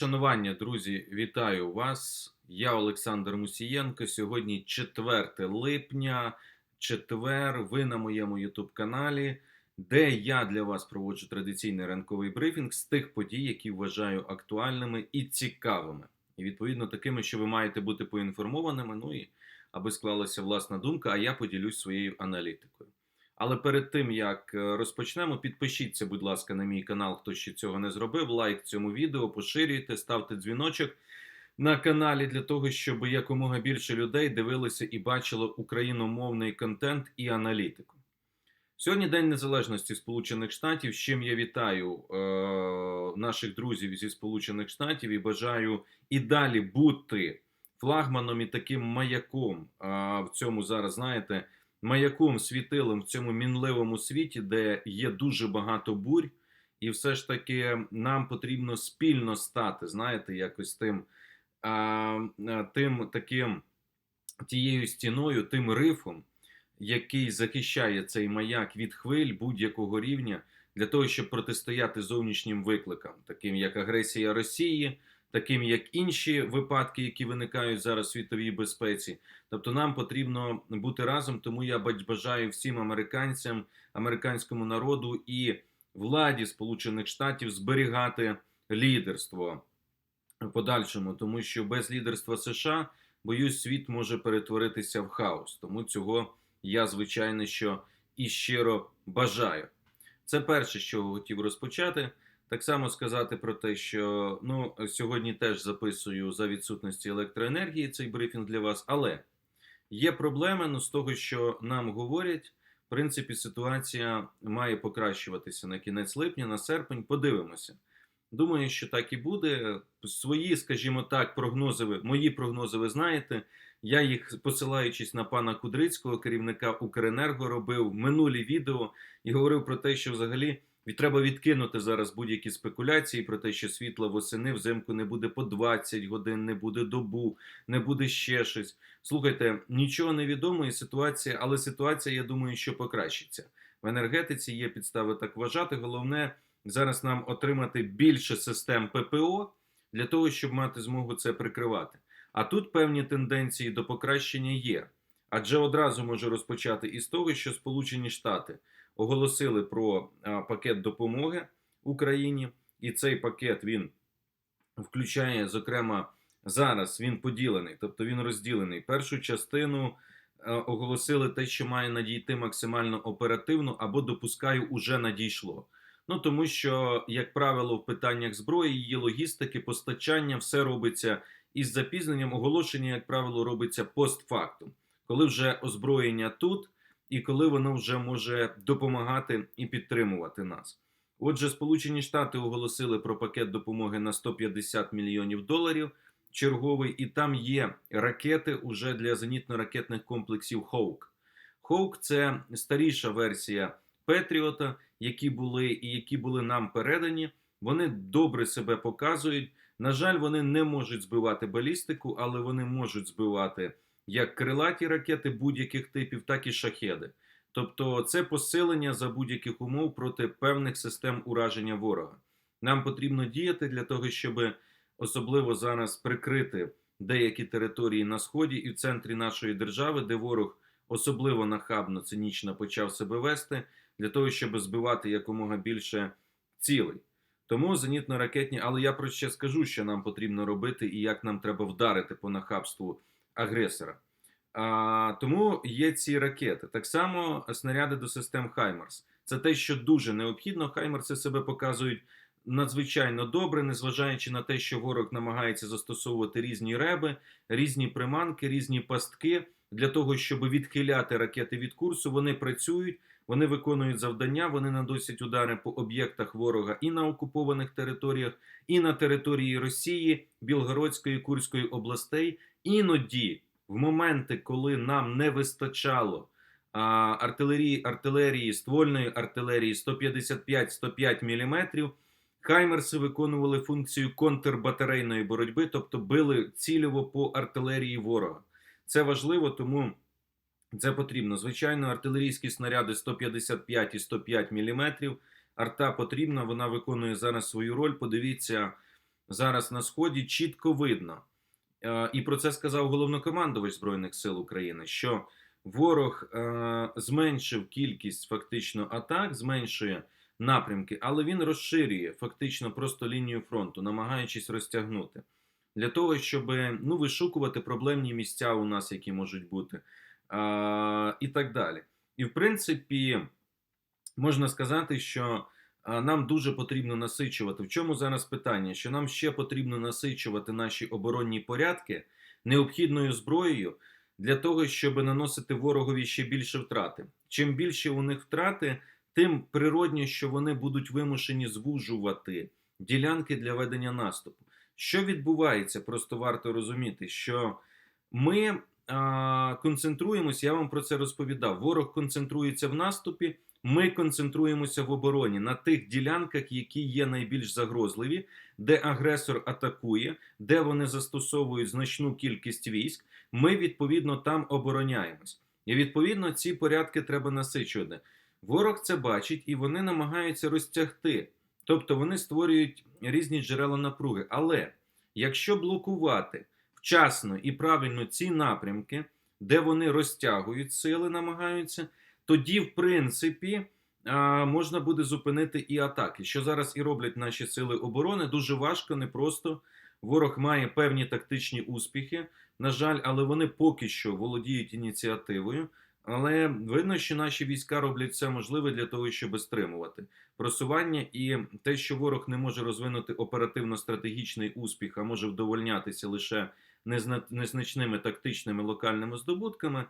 Шанування, друзі, вітаю вас. Я Олександр Мусієнко. Сьогодні 4 липня, четвер. Ви на моєму youtube каналі, де я для вас проводжу традиційний ранковий брифінг з тих подій, які вважаю актуальними і цікавими. І відповідно такими, що ви маєте бути поінформованими. Ну і аби склалася власна думка, а я поділюсь своєю аналітикою. Але перед тим як е, розпочнемо, підпишіться, будь ласка, на мій канал, хто ще цього не зробив. Лайк цьому відео, поширюйте, ставте дзвіночок на каналі для того, щоб якомога більше людей дивилися і бачило україномовний контент і аналітику. Сьогодні День Незалежності Сполучених Штатів. З чим я вітаю е- наших друзів зі Сполучених Штатів і бажаю і далі бути флагманом і таким маяком. А в цьому зараз знаєте маяком світилом в цьому мінливому світі, де є дуже багато бурь, і все ж таки нам потрібно спільно стати, знаєте, якось тим, а, тим таким тією стіною, тим рифом, який захищає цей маяк від хвиль будь-якого рівня, для того, щоб протистояти зовнішнім викликам, таким як агресія Росії таким як інші випадки, які виникають зараз в світовій безпеці. Тобто, нам потрібно бути разом. Тому я бажаю всім американцям, американському народу і владі Сполучених Штатів зберігати лідерство в подальшому, тому що без лідерства США боюсь, світ може перетворитися в хаос. Тому цього я звичайно що і щиро бажаю. Це перше, що хотів розпочати. Так само сказати про те, що ну, сьогодні теж записую за відсутності електроенергії цей брифінг для вас, але є проблеми ну, з того, що нам говорять. В принципі, ситуація має покращуватися на кінець липня, на серпень. Подивимося. Думаю, що так і буде. Свої, скажімо так, прогнози, мої прогнози, ви знаєте. Я їх, посилаючись на пана Кудрицького, керівника Укренерго, робив минулі відео і говорив про те, що взагалі. І треба відкинути зараз будь-які спекуляції про те, що світла восени взимку не буде по 20 годин, не буде добу, не буде ще щось. Слухайте, нічого не відомо, і ситуація, але ситуація, я думаю, що покращиться. В енергетиці є підстави так вважати. Головне зараз нам отримати більше систем ППО для того, щоб мати змогу це прикривати. А тут певні тенденції до покращення є. Адже одразу можу розпочати із того, що Сполучені Штати оголосили про пакет допомоги Україні, і цей пакет він включає, зокрема, зараз він поділений, тобто він розділений. Першу частину оголосили те, що має надійти максимально оперативно, або допускаю, уже надійшло. Ну тому що, як правило, в питаннях зброї, її логістики, постачання, все робиться із запізненням. Оголошення, як правило, робиться постфактум, коли вже озброєння тут і коли воно вже може допомагати і підтримувати нас. Отже, Сполучені Штати оголосили про пакет допомоги на 150 мільйонів доларів. Черговий, і там є ракети уже для зенітно-ракетних комплексів Хоук. Хоук це старіша версія Петріота, які були і які були нам передані. Вони добре себе показують. На жаль, вони не можуть збивати балістику, але вони можуть збивати як крилаті ракети будь-яких типів, так і шахеди. Тобто це посилення за будь-яких умов проти певних систем ураження ворога. Нам потрібно діяти для того, щоб особливо зараз прикрити деякі території на сході і в центрі нашої держави, де ворог особливо нахабно цинічно почав себе вести, для того, щоб збивати якомога більше цілей. Тому зенітно-ракетні, але я про ще скажу, що нам потрібно робити і як нам треба вдарити по нахабству агресора. А, Тому є ці ракети. Так само снаряди до систем Хаймарс. Це те, що дуже необхідно. Хаймарси себе показують надзвичайно добре, незважаючи на те, що ворог намагається застосовувати різні реби, різні приманки, різні пастки для того, щоб відхиляти ракети від курсу. Вони працюють, вони виконують завдання, вони наносять удари по об'єктах ворога і на окупованих територіях, і на території Росії, Білгородської Курської областей. Іноді, в моменти, коли нам не вистачало а, артилерії, артилерії, ствольної артилерії 155-105 мм, Хаймерси виконували функцію контрбатарейної боротьби, тобто били цільово по артилерії ворога. Це важливо, тому це потрібно. Звичайно, артилерійські снаряди 155 і 105 мм. Арта потрібна, вона виконує зараз свою роль. Подивіться зараз на сході чітко видно. Е, І про це сказав головнокомандувач Збройних сил України, що ворог е, зменшив кількість фактично атак, зменшує напрямки, але він розширює фактично просто лінію фронту, намагаючись розтягнути для того, щоб ну, вишукувати проблемні місця у нас, які можуть бути, а, і так далі. І в принципі, можна сказати, що нам дуже потрібно насичувати. В чому зараз питання? Що нам ще потрібно насичувати наші оборонні порядки необхідною зброєю для того, щоб наносити ворогові ще більше втрати. Чим більше у них втрати, тим природні, що вони будуть вимушені звужувати ділянки для ведення наступу. Що відбувається? Просто варто розуміти, що ми а, концентруємося, я вам про це розповідав. Ворог концентрується в наступі, ми концентруємося в обороні на тих ділянках, які є найбільш загрозливі, де агресор атакує, де вони застосовують значну кількість військ. Ми відповідно там обороняємось. І відповідно ці порядки треба насичувати. Ворог це бачить і вони намагаються розтягти. Тобто вони створюють різні джерела напруги. Але якщо блокувати вчасно і правильно ці напрямки, де вони розтягують сили, намагаються, тоді, в принципі, можна буде зупинити і атаки. Що зараз і роблять наші сили оборони, дуже важко, непросто. Ворог має певні тактичні успіхи, на жаль, але вони поки що володіють ініціативою. Але видно, що наші війська роблять все можливе для того, щоб стримувати просування, і те, що ворог не може розвинути оперативно-стратегічний успіх, а може вдовольнятися лише незначними тактичними локальними здобутками,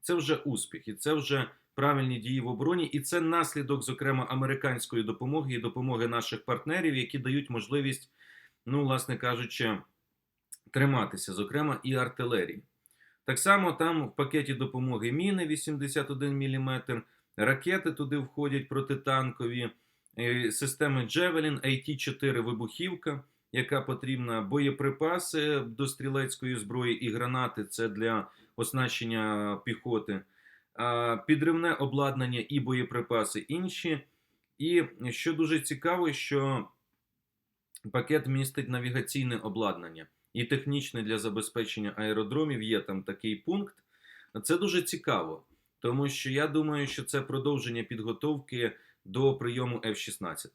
це вже успіх, і це вже правильні дії в обороні, і це наслідок, зокрема, американської допомоги і допомоги наших партнерів, які дають можливість, ну, власне кажучи, триматися, зокрема, і артилерії. Так само там в пакеті допомоги міни 81 мм, ракети туди входять протитанкові, е, системи Джевелін, AT-4 вибухівка, яка потрібна, боєприпаси до стрілецької зброї і гранати це для оснащення піхоти, підривне обладнання і боєприпаси інші. І що дуже цікаво, що пакет містить навігаційне обладнання і технічне для забезпечення аеродромів. Є там такий пункт. Це дуже цікаво, тому що я думаю, що це продовження підготовки до прийому F-16,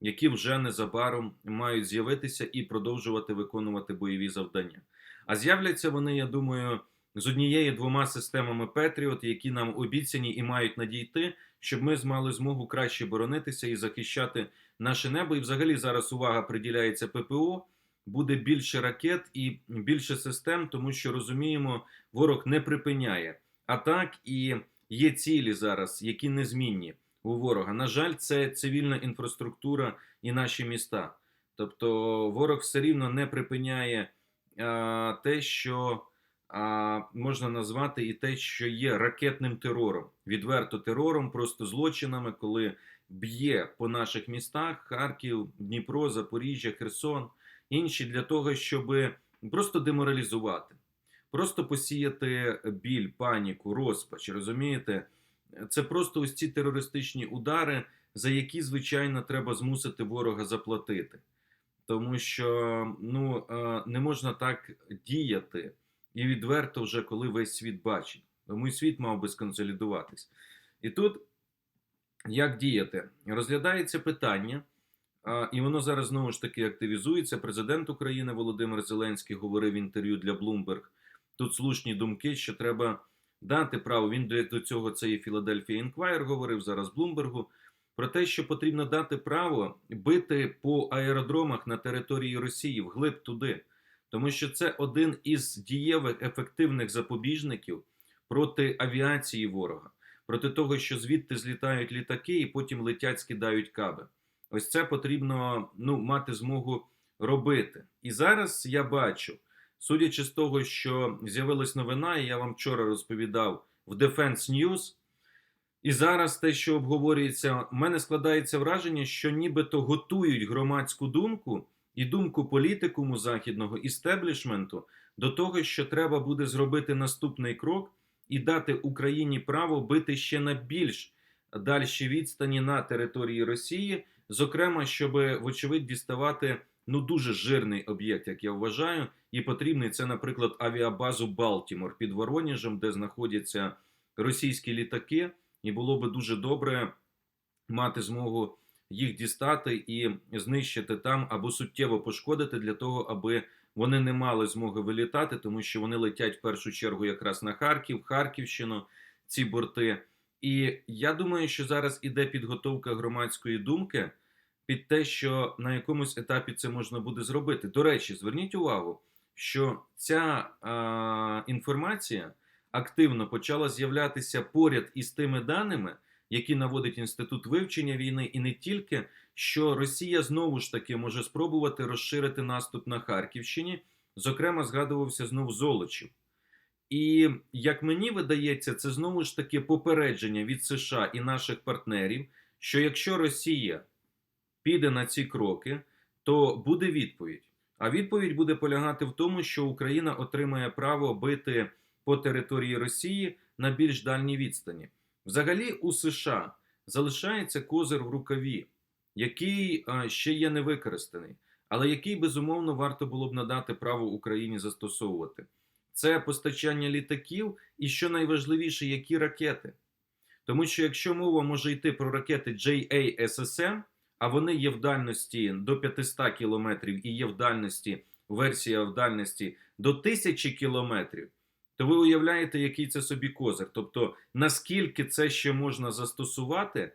які вже незабаром мають з'явитися і продовжувати виконувати бойові завдання. А з'являться вони, я думаю, з однією двома системами Patriot, які нам обіцяні і мають надійти, щоб ми мали змогу краще боронитися і захищати наше небо. І взагалі зараз увага приділяється ППО буде більше ракет і більше систем, тому що розуміємо, ворог не припиняє атак і є цілі зараз, які незмінні у ворога. На жаль, це цивільна інфраструктура і наші міста. Тобто ворог все рівно не припиняє а, те, що а, можна назвати і те, що є ракетним терором, відверто терором, просто злочинами, коли б'є по наших містах Харків, Дніпро, Запоріжжя, Херсон інші для того, щоб просто деморалізувати, просто посіяти біль, паніку, розпач. Розумієте? Це просто ось ці терористичні удари, за які, звичайно, треба змусити ворога заплатити. Тому що ну, е, не можна так діяти і відверто вже коли весь світ бачить. Тому і світ мав би сконсолідуватись. І тут як діяти? Розглядається питання. І воно зараз знову ж таки активізується. Президент України Володимир Зеленський говорив в інтерв'ю для Bloomberg. Тут слушні думки, що треба дати право. Він до цього це і Філадельфія Інквайр говорив зараз Блумбергу. Про те, що потрібно дати право бити по аеродромах на території Росії вглиб туди, тому що це один із дієвих ефективних запобіжників проти авіації ворога, проти того, що звідти злітають літаки і потім летять, скидають каби. Ось це потрібно ну, мати змогу робити. І зараз я бачу, судячи з того, що з'явилась новина, і я вам вчора розповідав в Defense News, і зараз те, що обговорюється, в мене складається враження, що нібито готують громадську думку і думку політикуму західного істеблішменту до того, що треба буде зробити наступний крок і дати Україні право бити ще на більш дальші відстані на території Росії. Зокрема, щоб, вочевидь, діставати ну дуже жирний об'єкт, як я вважаю, і потрібний це, наприклад, авіабазу Балтімор під Вороніжем, де знаходяться російські літаки, і було би дуже добре мати змогу їх дістати і знищити там або суттєво пошкодити для того, аби вони не мали змоги вилітати, тому що вони летять в першу чергу якраз на Харків, Харківщину, ці борти. І я думаю, що зараз іде підготовка громадської думки під те, що на якомусь етапі це можна буде зробити. До речі, зверніть увагу, що ця а, інформація активно почала з'являтися поряд із тими даними, які наводить інститут вивчення війни, і не тільки що Росія знову ж таки може спробувати розширити наступ на Харківщині. Зокрема, згадувався знов Золочів. І як мені видається, це знову ж таки попередження від США і наших партнерів, що якщо Росія піде на ці кроки, то буде відповідь. А відповідь буде полягати в тому, що Україна отримає право бити по території Росії на більш дальній відстані. Взагалі, у США залишається козир в рукаві, який ще є невикористаний, але який безумовно варто було б надати право Україні застосовувати. Це постачання літаків, і що найважливіше, які ракети. Тому що якщо мова може йти про ракети JASSM, а вони є в дальності до 500 кілометрів і є в дальності, версія в дальності до 1000 кілометрів, то ви уявляєте, який це собі козир. Тобто, наскільки це ще можна застосувати,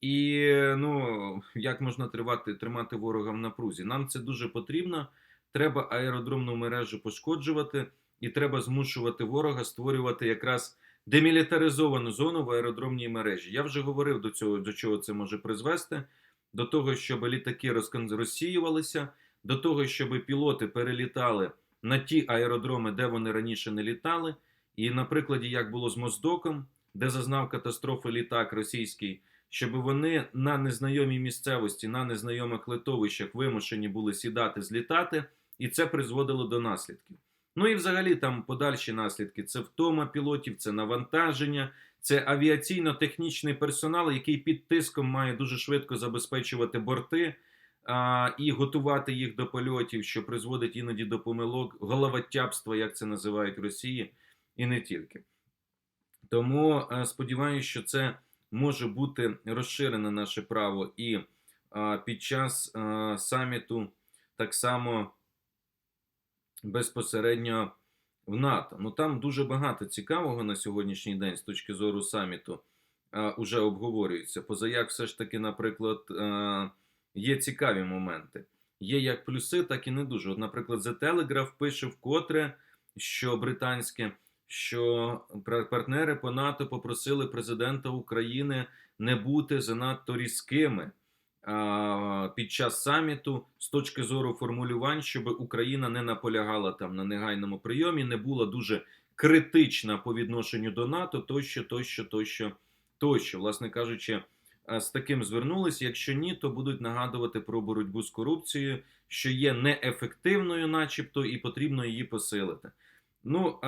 і ну, як можна тривати, тримати ворога в напрузі. Нам це дуже потрібно. Треба аеродромну мережу пошкоджувати, і треба змушувати ворога створювати якраз демілітаризовану зону в аеродромній мережі. Я вже говорив до цього, до чого це може призвести. До того, щоб літаки розсіювалися, до того, щоб пілоти перелітали на ті аеродроми, де вони раніше не літали. І на прикладі, як було з Моздоком, де зазнав катастрофи літак російський, щоб вони на незнайомій місцевості, на незнайомих литовищах вимушені були сідати, злітати, і це призводило до наслідків. Ну і взагалі там подальші наслідки: це втома пілотів, це навантаження, це авіаційно-технічний персонал, який під тиском має дуже швидко забезпечувати борти а, і готувати їх до польотів, що призводить іноді до помилок, головотяпства, як це називають в Росії, і не тільки. Тому а, сподіваюся, що це може бути розширене наше право і а, під час а, саміту так само безпосередньо в НАТО. Ну там дуже багато цікавого на сьогоднішній день з точки зору саміту а, уже обговорюється. Позаяк, все ж таки, наприклад, а, є цікаві моменти. Є як плюси, так і не дуже. От, наприклад, The Telegraph пише вкотре, що британське, що партнери по НАТО попросили президента України не бути занадто різкими під час саміту з точки зору формулювань, щоб Україна не наполягала там на негайному прийомі, не була дуже критична по відношенню до НАТО, тощо, тощо, тощо, тощо. Власне кажучи, з таким звернулись. Якщо ні, то будуть нагадувати про боротьбу з корупцією, що є неефективною, начебто, і потрібно її посилити. Ну,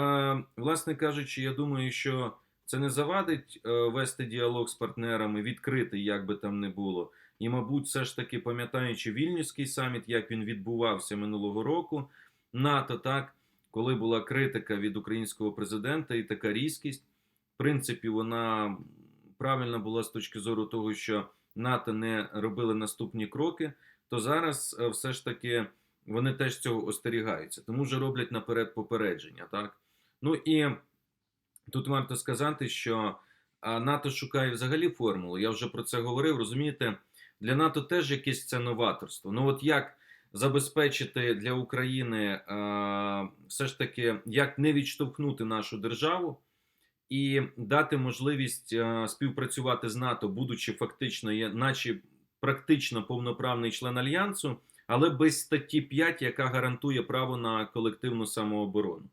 власне кажучи, я думаю, що це не завадить е, вести діалог з партнерами, відкритий, як би там не було. І, мабуть, все ж таки, пам'ятаючи вільнюський саміт, як він відбувався минулого року, НАТО, так, коли була критика від українського президента і така різкість, в принципі, вона правильна була з точки зору того, що НАТО не робили наступні кроки, то зараз е, все ж таки вони теж цього остерігаються, тому вже роблять наперед попередження. так. Ну і тут варто сказати, що НАТО шукає взагалі формулу. Я вже про це говорив. Розумієте, для НАТО теж якесь це новаторство. Ну от як забезпечити для України все ж таки, як не відштовхнути нашу державу і дати можливість е, співпрацювати з НАТО, будучи фактично, наче практично повноправний член альянсу, але без статті 5, яка гарантує право на колективну самооборону.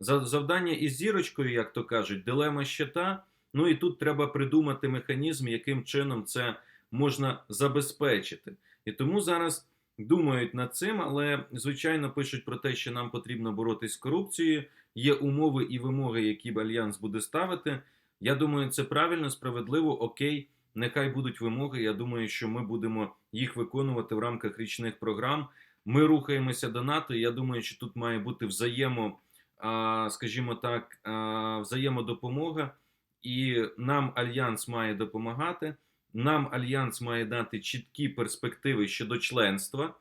Завдання із зірочкою, як то кажуть, дилема щита. Ну і тут треба придумати механізм, яким чином це можна забезпечити. І тому зараз думають над цим, але звичайно пишуть про те, що нам потрібно боротись з корупцією. Є умови і вимоги, які альянс буде ставити. Я думаю, це правильно, справедливо, окей. Нехай будуть вимоги. Я думаю, що ми будемо їх виконувати в рамках річних програм. Ми рухаємося до НАТО. Я думаю, що тут має бути взаємо, скажімо так, взаємодопомога, і нам альянс має допомагати. Нам альянс має дати чіткі перспективи щодо членства.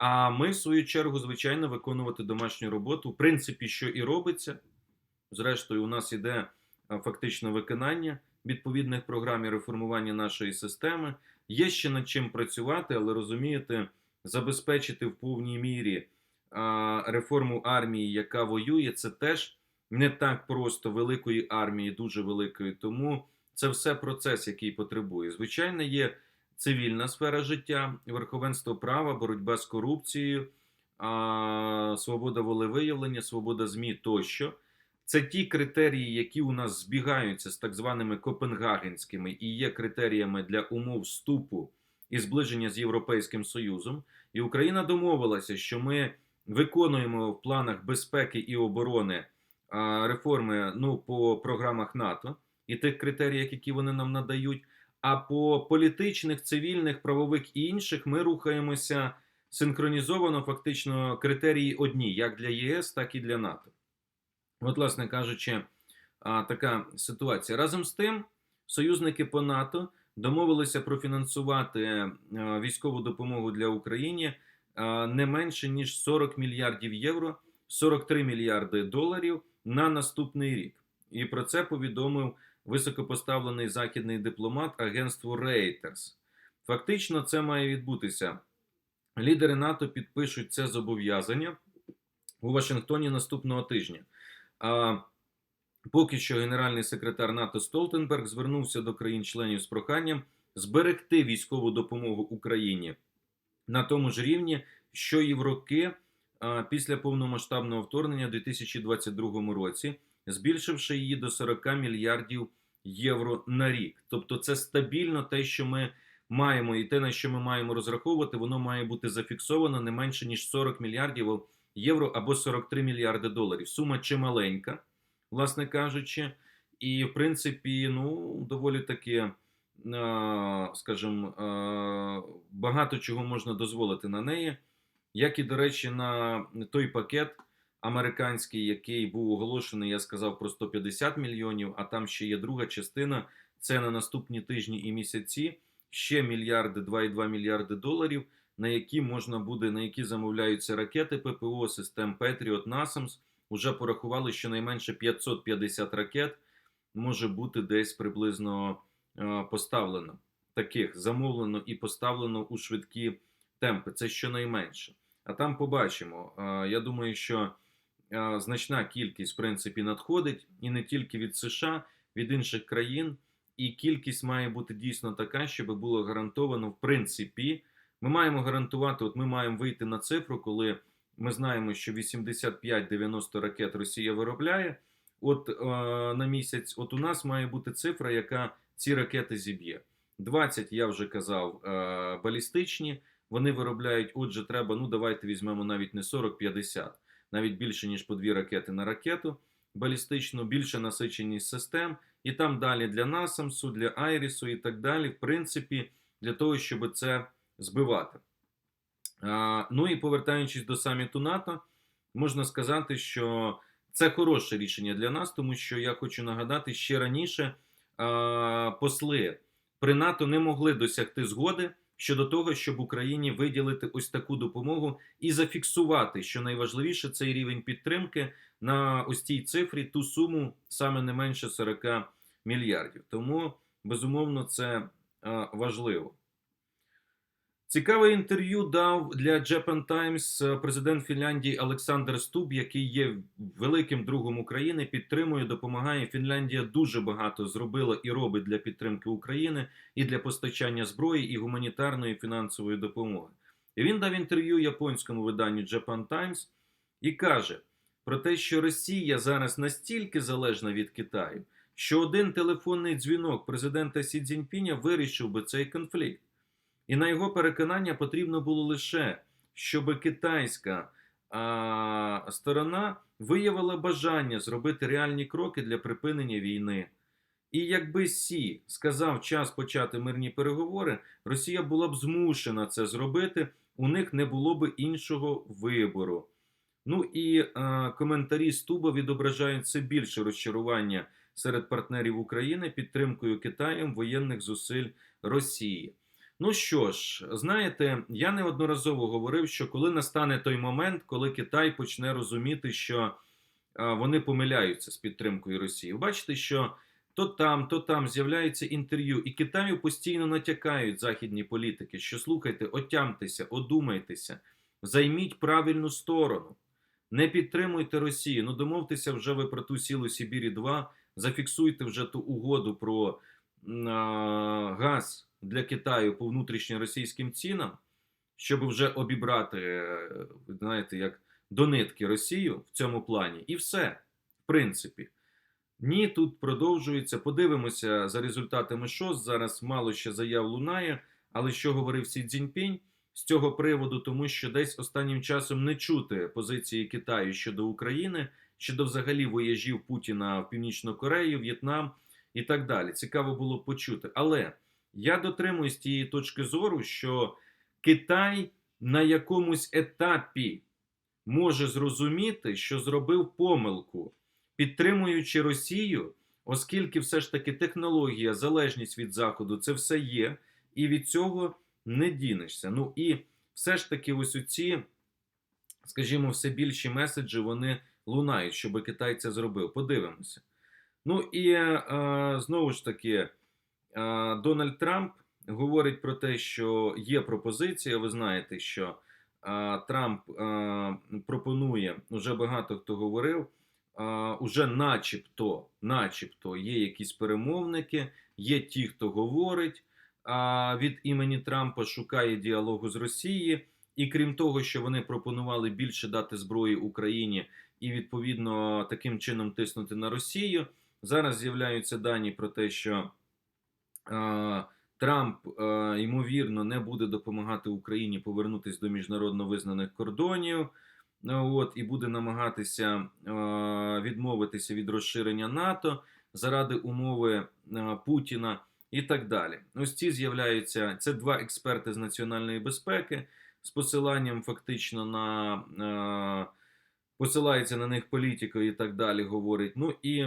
А ми, в свою чергу, звичайно, виконувати домашню роботу. В принципі, що і робиться. Зрештою, у нас іде фактично виконання відповідних програм і реформування нашої системи. Є ще над чим працювати, але розумієте, забезпечити в повній мірі реформу армії, яка воює, це теж не так просто великої армії, дуже великої. Тому це все процес, який потребує. Звичайно, є цивільна сфера життя, верховенство права, боротьба з корупцією, свобода волевиявлення, свобода ЗМІ тощо. Це ті критерії, які у нас збігаються з так званими копенгагенськими і є критеріями для умов вступу і зближення з Європейським Союзом. І Україна домовилася, що ми виконуємо в планах безпеки і оборони реформи ну, по програмах НАТО і тих критеріях, які вони нам надають. А по політичних, цивільних, правових і інших ми рухаємося синхронізовано, фактично критерії одні, як для ЄС, так і для НАТО. От, власне кажучи, така ситуація. Разом з тим, союзники по НАТО домовилися профінансувати е, військову допомогу для України не менше ніж 40 мільярдів євро, 43 мільярди доларів на наступний рік. І про це повідомив високопоставлений західний дипломат агентству Reuters. Фактично, це має відбутися. Лідери НАТО підпишуть це зобов'язання у Вашингтоні наступного тижня. А поки що генеральний секретар НАТО Столтенберг звернувся до країн-членів з проханням зберегти військову допомогу Україні на тому ж рівні, що і в роки після повномасштабного вторгнення у 2022 році, збільшивши її до 40 мільярдів євро на рік. Тобто, це стабільно те, що ми маємо, і те, на що ми маємо розраховувати, воно має бути зафіксовано не менше ніж 40 мільярдів євро або 43 мільярди доларів. Сума чималенька, власне кажучи, і в принципі, ну доволі таки, скажімо, багато чого можна дозволити на неї. Як і, до речі, на той пакет американський, який був оголошений, я сказав про 150 мільйонів, а там ще є друга частина. Це на наступні тижні і місяці ще мільярди, 2,2 мільярди доларів, на які можна буде, на які замовляються ракети ППО, систем Patriot, NASAMS. Уже порахували, що найменше 550 ракет може бути десь приблизно е, поставлено. Таких замовлено і поставлено у швидкі темпи. Це щонайменше. А там побачимо. Е, я думаю, що значна кількість, в принципі, надходить і не тільки від США, від інших країн. І кількість має бути дійсно така, щоб було гарантовано, в принципі, ми маємо гарантувати, от ми маємо вийти на цифру, коли ми знаємо, що 85-90 ракет Росія виробляє. От е, на місяць, от у нас має бути цифра, яка ці ракети зіб'є. 20, я вже казав, е, балістичні. Вони виробляють, отже, треба. Ну, давайте візьмемо навіть не 40-50, навіть більше ніж по дві ракети на ракету балістичну, більше насиченість систем, і там далі для Насамсу, для Айрісу і так далі, в принципі, для того, щоб це збивати. А, Ну і повертаючись до саміту НАТО, можна сказати, що це хороше рішення для нас, тому що я хочу нагадати, ще раніше а, посли при НАТО не могли досягти згоди щодо того, щоб Україні виділити ось таку допомогу і зафіксувати, що найважливіше цей рівень підтримки на ось цій цифрі ту суму саме не менше 40 мільярдів. Тому безумовно це важливо. Цікаве інтерв'ю дав для Japan Times президент Фінляндії Олександр Стуб, який є великим другом України, підтримує, допомагає. Фінляндія дуже багато зробила і робить для підтримки України і для постачання зброї і гуманітарної і фінансової допомоги. І він дав інтерв'ю японському виданню Japan Times і каже про те, що Росія зараз настільки залежна від Китаю, що один телефонний дзвінок президента Сі Цзіньпіня вирішив би цей конфлікт. І на його переконання потрібно було лише, щоб китайська а, сторона виявила бажання зробити реальні кроки для припинення війни. І якби Сі сказав час почати мирні переговори, Росія була б змушена це зробити у них не було би іншого вибору. Ну і е, коментарі Стуба відображають все більше розчарування серед партнерів України підтримкою Китаєм воєнних зусиль Росії. Ну що ж, знаєте, я неодноразово говорив, що коли настане той момент, коли Китай почне розуміти, що вони помиляються з підтримкою Росії. Бачите, що то там, то там з'являється інтерв'ю, і Китаю постійно натякають західні політики, що слухайте, отямтеся, одумайтеся, займіть правильну сторону, не підтримуйте Росію. Ну домовтеся вже ви про ту сілу Сибірі 2 зафіксуйте вже ту угоду про а, газ для Китаю по внутрішньоросійським цінам, щоб вже обібрати, е, знаєте, як до нитки Росію в цьому плані, і все, в принципі. Ні, тут продовжується. Подивимося за результатами ШОС. Зараз мало ще заяв лунає. Але що говорив Сі Цзіньпінь з цього приводу, тому що десь останнім часом не чути позиції Китаю щодо України, щодо взагалі вояжів Путіна в Північну Корею, В'єтнам і так далі. Цікаво було почути. Але я дотримуюсь тієї точки зору, що Китай на якомусь етапі може зрозуміти, що зробив помилку, підтримуючи Росію, оскільки все ж таки технологія, залежність від Заходу це все є, і від цього не дінешся. Ну і все ж таки, ось оці, скажімо, все більші меседжі вони лунають, щоб Китай це зробив. Подивимося. Ну і е, знову ж таки, Дональд Трамп говорить про те, що є пропозиція. Ви знаєте, що Трамп пропонує вже багато хто говорив. Уже начебто, начебто є якісь перемовники, є ті, хто говорить від імені Трампа, шукає діалогу з Росії. І крім того, що вони пропонували більше дати зброї Україні і відповідно таким чином тиснути на Росію. Зараз з'являються дані про те, що Трамп е, ймовірно не буде допомагати Україні повернутися до міжнародно визнаних кордонів. Ну, От і буде намагатися е, відмовитися від розширення НАТО заради умови е, Путіна і так далі. Ось ці з'являються це два експерти з національної безпеки з посиланням фактично на е, посилається на них політика і так далі. Говорить. Ну і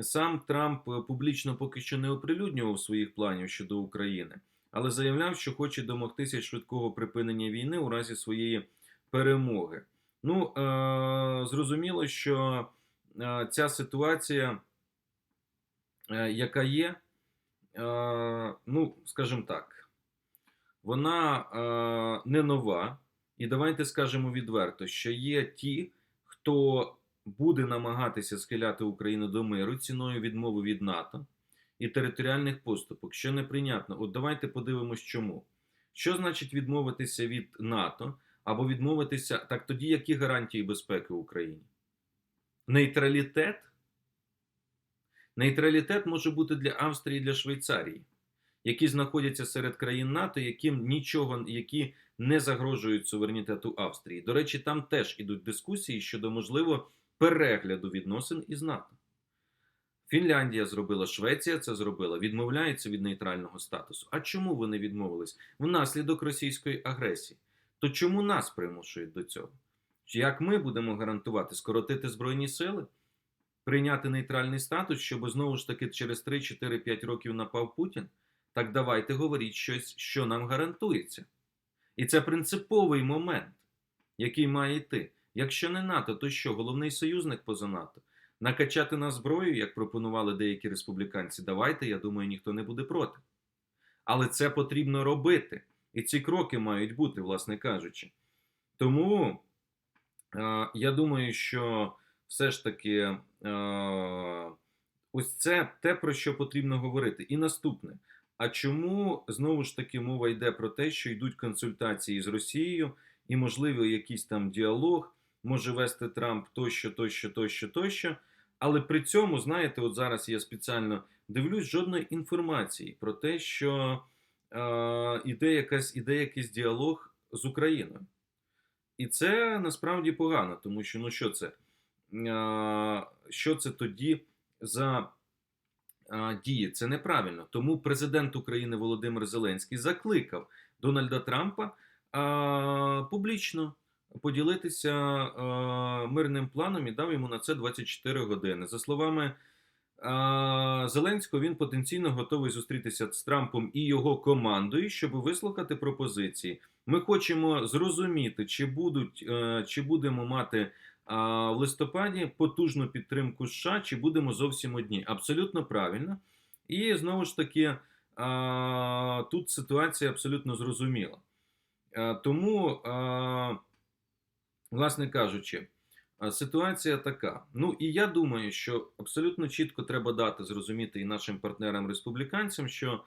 сам Трамп е, публічно поки що не оприлюднював своїх планів щодо України, але заявляв, що хоче домогтися швидкого припинення війни у разі своєї перемоги. Ну, е, зрозуміло, що е, ця ситуація, е, яка є, е, ну, скажімо так, вона е, не нова. І давайте скажемо відверто, що є ті, хто буде намагатися схиляти Україну до миру ціною відмови від НАТО і територіальних поступок, що неприйнятно. От давайте подивимось, чому. Що значить відмовитися від НАТО або відмовитися, так тоді які гарантії безпеки Україні? Нейтралітет? Нейтралітет може бути для Австрії і для Швейцарії, які знаходяться серед країн НАТО, яким нічого, які не загрожують суверенітету Австрії. До речі, там теж ідуть дискусії щодо можливо перегляду відносин із НАТО. Фінляндія зробила, Швеція це зробила, відмовляється від нейтрального статусу. А чому вони відмовились? Внаслідок російської агресії. То чому нас примушують до цього? Як ми будемо гарантувати скоротити збройні сили, прийняти нейтральний статус, щоб знову ж таки через 3-4-5 років напав Путін? Так давайте говоріть щось, що нам гарантується. І це принциповий момент, який має йти. Якщо не НАТО, то що? Головний союзник поза НАТО? Накачати на зброю, як пропонували деякі республіканці, давайте, я думаю, ніхто не буде проти. Але це потрібно робити. І ці кроки мають бути, власне кажучи. Тому е, я думаю, що все ж таки е, ось це те, про що потрібно говорити. І наступне. А чому знову ж таки мова йде про те, що йдуть консультації з Росією, і, можливо, якийсь там діалог може вести Трамп тощо, тощо, тощо, тощо. Але при цьому, знаєте, от зараз я спеціально дивлюсь жодної інформації про те, що е, іде, якась, іде якийсь діалог з Україною. І це насправді погано, тому що ну що це? Е, що це тоді за е, дії? Це неправильно. Тому президент України Володимир Зеленський закликав Дональда Трампа а, публічно поділитися а, мирним планом і дав йому на це 24 години. За словами а, Зеленського, він потенційно готовий зустрітися з Трампом і його командою, щоб вислухати пропозиції. Ми хочемо зрозуміти, чи будуть е, чи будемо мати в листопаді потужну підтримку США, чи будемо зовсім одні. Абсолютно правильно. І знову ж таки, тут ситуація абсолютно зрозуміла. Тому, власне кажучи, ситуація така. Ну і я думаю, що абсолютно чітко треба дати зрозуміти і нашим партнерам-республіканцям, що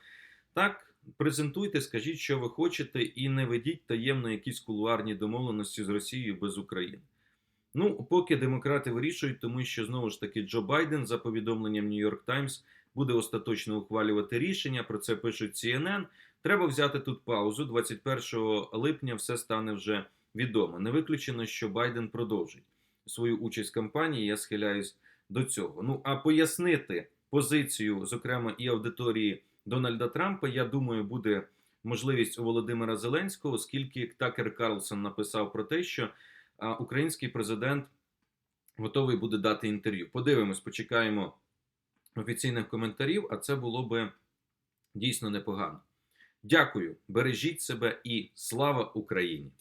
так. Презентуйте, скажіть, що ви хочете, і не ведіть таємно якісь кулуарні домовленості з Росією без України. Ну, поки демократи вирішують, тому що знову ж таки Джо Байден, за повідомленням New York Times, буде остаточно ухвалювати рішення. Про це пишуть CNN. Треба взяти тут паузу. 21 липня все стане вже відомо. Не виключено, що Байден продовжить свою участь в кампанії. Я схиляюсь до цього. Ну а пояснити позицію, зокрема і аудиторії Дональда Трампа, я думаю, буде можливість у Володимира Зеленського, оскільки Такер Карлсон написав про те, що український президент готовий буде дати інтерв'ю. Подивимось, почекаємо офіційних коментарів, а це було би дійсно непогано. Дякую, бережіть себе і слава Україні!